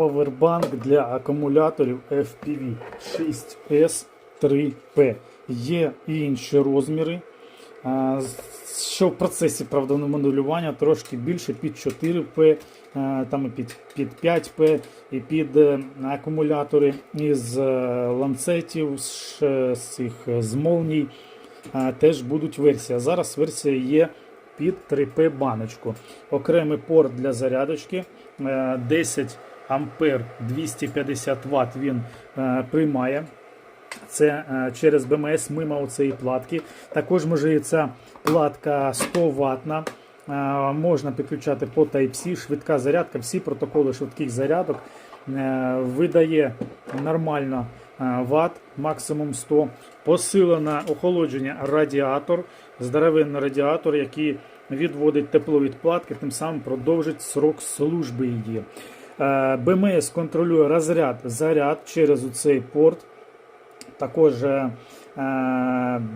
павербанк для акумуляторів FPV 6S3P. Є і інші розміри. Що в процесі правда трошки більше під 4P, там і під, під 5P, і під е, акумулятори із е, ланцетів, з, цих е, з молній. Теж будуть версії. А Зараз версія є під 3P баночку. Окремий порт для зарядочки. е, 10 ампер 250 Вт він е, приймає. Це е, через БМС мимо цієї платки. Також може ця платка 100 ватна. Е, Можна підключати по Type-C, швидка зарядка, всі протоколи швидких зарядок е, видає нормально е, ват, максимум 100. Посилене охолодження радіатор, здоровенний радіатор, який відводить тепло від платки, тим самим продовжить срок служби її. Е, БМС контролює розряд заряд через цей порт. Також е,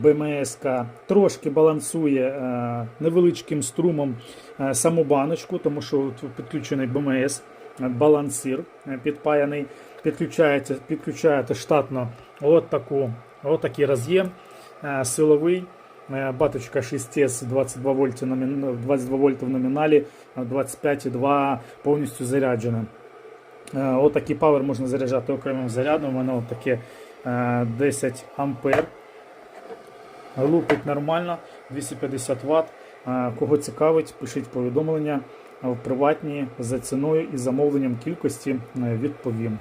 БМС трошки балансує е, невеличким струмом е, саму баночку, тому що підключений БМС, е, балансир е, підпаяний. Підключаєте, підключаєте штатно от, таку, от такий роз'єм е, силовий. Е, Баточка 6С 22 вольти, номін- 22 вольти в номіналі, 25,2 повністю заряджена. Е, Отакий павер можна заряджати окремим зарядом. Воно таке е, 10 ампер. Лупить нормально, 250 Вт. Е, Кого цікавить, пишіть повідомлення в приватні за ціною і замовленням кількості е, відповім.